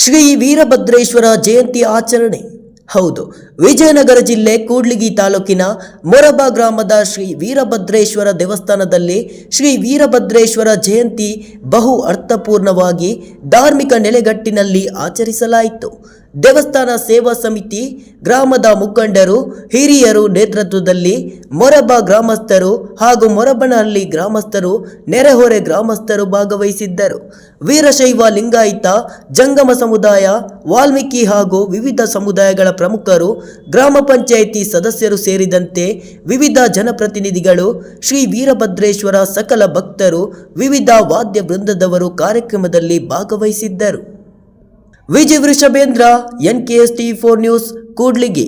ಶ್ರೀ ವೀರಭದ್ರೇಶ್ವರ ಜಯಂತಿ ಆಚರಣೆ. ಹೌದು, ವಿಜಯನಗರ ಜಿಲ್ಲೆ ಕೂಡ್ಲಿಗಿ ತಾಲೂಕಿನ ಮೊರಬ ಗ್ರಾಮದ ಶ್ರೀ ವೀರಭದ್ರೇಶ್ವರ ದೇವಸ್ಥಾನದಲ್ಲಿ ಶ್ರೀ ವೀರಭದ್ರೇಶ್ವರ ಜಯಂತಿ ಬಹು ಅರ್ಥಪೂರ್ಣವಾಗಿ ಧಾರ್ಮಿಕ ನೆಲೆಗಟ್ಟಿನಲ್ಲಿ ಆಚರಿಸಲಾಯಿತು. ದೇವಸ್ಥಾನ ಸೇವಾ ಸಮಿತಿ ಗ್ರಾಮದ ಮುಖಂಡರು, ಹಿರಿಯರು ನೇತೃತ್ವದಲ್ಲಿ ಮೊರಬ ಗ್ರಾಮಸ್ಥರು ಹಾಗೂ ಮೊರಬನಹಳ್ಳಿ ಗ್ರಾಮಸ್ಥರು, ನೆರೆಹೊರೆ ಗ್ರಾಮಸ್ಥರು ಭಾಗವಹಿಸಿದ್ದರು. ವೀರಶೈವ ಲಿಂಗಾಯಿತ, ಜಂಗಮ ಸಮುದಾಯ, ವಾಲ್ಮೀಕಿ ಹಾಗೂ ವಿವಿಧ ಸಮುದಾಯಗಳ ಪ್ರಮುಖರು, ಗ್ರಾಮ ಪಂಚಾಯಿತಿ ಸದಸ್ಯರು ಸೇರಿದಂತೆ ವಿವಿಧ ಜನಪ್ರತಿನಿಧಿಗಳು, ಶ್ರೀ ವೀರಭದ್ರೇಶ್ವರ ಸಕಲ ಭಕ್ತರು, ವಿವಿಧ ವಾದ್ಯ ವೃಂದದವರು ಕಾರ್ಯಕ್ರಮದಲ್ಲಿ ಭಾಗವಹಿಸಿದ್ದರು. Vijaya Vrishabhendra N K S T four news Kudligi.